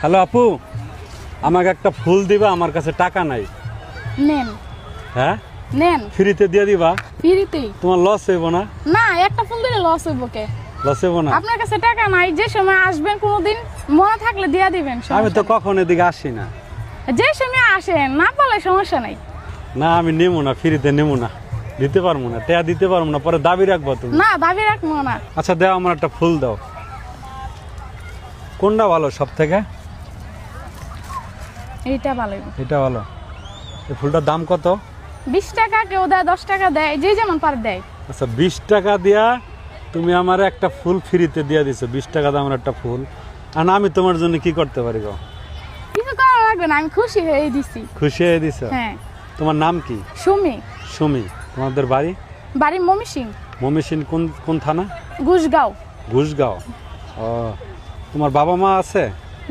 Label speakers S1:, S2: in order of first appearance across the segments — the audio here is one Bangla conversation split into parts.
S1: হ্যালো আপু আমাকে একটা ফুল দিবা আমার কাছে টাকা নাই।
S2: নেন।
S1: হ্যাঁ?
S2: নেন।
S1: ফ্রিতে দিয়ে দিবা?
S2: ফ্রিতে
S1: তোমার লস হইব না?
S2: না একটা ফুল দিলে লস হইব কে?
S1: লস হইব না?
S2: আপনার কাছে টাকা নাই যে সময় আসবেন কোনোদিন মনে থাকলে দিয়া দিবেন
S1: আমি তো। কখন এদিকে আসি না।
S2: যে সময় আসেন না বলে সমস্যা নাই।
S1: না আমি নেব না ফ্রিতে নেব না। দিতে পারব না টেয়া দিতে পারব না পরে দাবি রাখব তুমি।
S2: না দাবি রাখব না।
S1: আচ্ছা দাও আমার একটা ফুল দাও। কোনটা ভালো সব থেকে
S2: এইটা ভালো।
S1: এটা ভালো। এই ফুলটার দাম কত?
S2: বিশ টাকা কেউ দেয় দশ টাকা দেয় যে যেমন পার দেয়।
S1: আচ্ছা বিশ টাকা দিয়া তুমি আমার একটা ফুল ফ্রিতে দিয়ে দিছো বিশ টাকা দামের একটা ফুল। আর না আমি তোমার জন্য কি করতে পারি গো?
S2: কিছু করা লাগবে না আমি খুশি হয়ে দিছি।
S1: খুশি হয়ে দিছো?
S2: হ্যাঁ।
S1: তোমার নাম কি?
S2: সুমি।
S1: সুমি। তোমাদের বাড়ি?
S2: বাড়ি মমি সিং
S1: মমিসিন কোন কোন থানা?
S2: গুসগাঁও
S1: ঘুষগাঁও। ও তোমার বাবা মা আছে?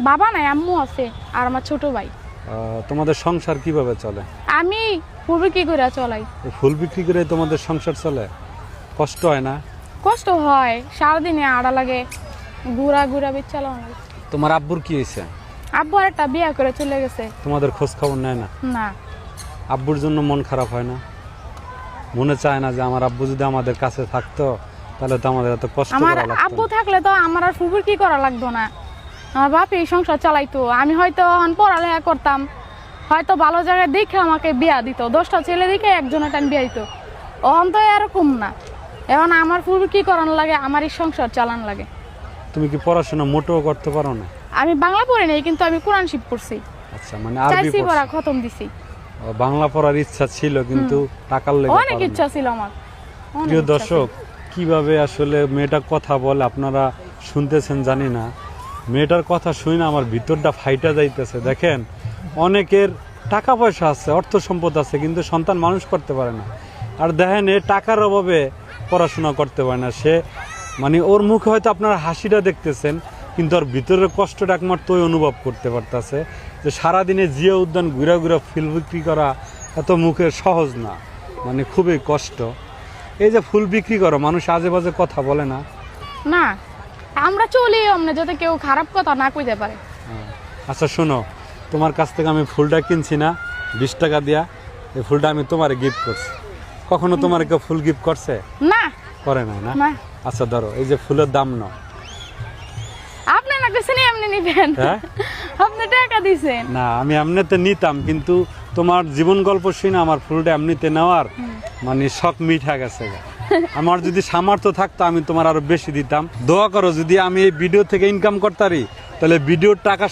S2: বাবা নাই আম্মু আছে আর আমার ছোট ভাই।
S1: তোমাদের সংসার কীভাবে চলে?
S2: আমি পূর্বে কি করে চলাই।
S1: ফুল বিক্রি করে তোমাদের সংসার চলে? কষ্ট হয় না?
S2: কষ্ট হয় সারাদিনে আড়া লাগে ঘুরা ঘুরা বেচ
S1: তোমার আব্বুর কি হয়েছে?
S2: আব্বু একটা বিয়ে করে চলে গেছে।
S1: তোমাদের খোঁজ খবর নেয় না?
S2: না।
S1: আব্বুর জন্য মন খারাপ হয় না? মনে চায় না যে আমার আব্বু যদি আমাদের কাছে থাকতো তাহলে তো আমাদের এত কষ্ট
S2: আমার আব্বু থাকলে তো আমার আর ফুপুর কি করা লাগতো না। আমার বাপ এই সংসার চালাইতো। আমি হয়তো এখন পড়ালেখা করতাম। হয়তো ভালো জায়গায় দেখে আমাকে বিয়া দিত। দশটা ছেলে দেখে একজনের টাইম বিয়া দিত। অহন তো এরকম না। এখন আমার ফুল কি করানো লাগে? আমার এই সংসার চালান লাগে।
S1: তুমি কি পড়াশোনা মোটেও করতে পারো না?
S2: আমি বাংলা পড়ি নাই কিন্তু আমি কোরআন শিব পড়ছি
S1: আচ্ছা মানে আরবি
S2: পড়া খতম দিছি।
S1: বাংলা পড়ার ইচ্ছা ছিল কিন্তু টাকার লেগে
S2: অনেক ইচ্ছা ছিল আমার।
S1: প্রিয় দর্শক কীভাবে আসলে মেয়েটা কথা বলে আপনারা শুনতেছেন জানি না। মেয়েটার কথা শুনে আমার ভিতরটা ফাইটা যাইতেছে, দেখেন। অনেকের টাকা পয়সা আছে, অর্থ সম্পদ আছে, কিন্তু সন্তান মানুষ করতে পারে না। আর দেখেন, এ টাকার অভাবে পড়াশোনা করতে পারে না। সে মানে ওর মুখে হয়তো আপনারা হাসিটা দেখতেছেন, কিন্তু ওর ভিতরের কষ্টটা একমাত্র ওই অনুভব করতে পারতেছে যে সারাদিনে জিয়া উদ্যান ঘুরা ঘুরা ফুল বিক্রি করা এত মুখে সহজ না মানে খুবই কষ্ট। এই যে ফুল বিক্রি করো, মানুষ আজে বাজে কথা বলে না।
S2: না আমরা চলি অমনে যাতে কেউ খারাপ কথা না কইতে পারে।
S1: হ্যাঁ। আচ্ছা শোনো তোমার কাছ থেকে আমি ফুলটা কিনছি না বিশ টাকা দিয়া এই ফুলটা আমি তোমার গিফট করছি। কখনো তোমার কেউ ফুল গিফট করছে?
S2: না।
S1: করে না না?
S2: না।
S1: আচ্ছা ধরো এই যে ফুলের দাম নাও।
S2: আপনি না কিছু এমনি নিবেন।
S1: হ্যাঁ?
S2: আপনি টাকা দিছেন।
S1: না আমি এমনিতে নিতাম কিন্তু তোমার জীবন গল্প শুনে আমার ফুলটা এমনিতে নেওয়ার মানে শখ মিঠা গেছে গা। আমার যদি সামর্থ্য থাকতো, আমি তোমার আরও বেশি দিতাম। দোয়া করো, যদি আমি এই ভিডিও থেকে ইনকাম করতারি, তাহলে ভিডিওর টাকা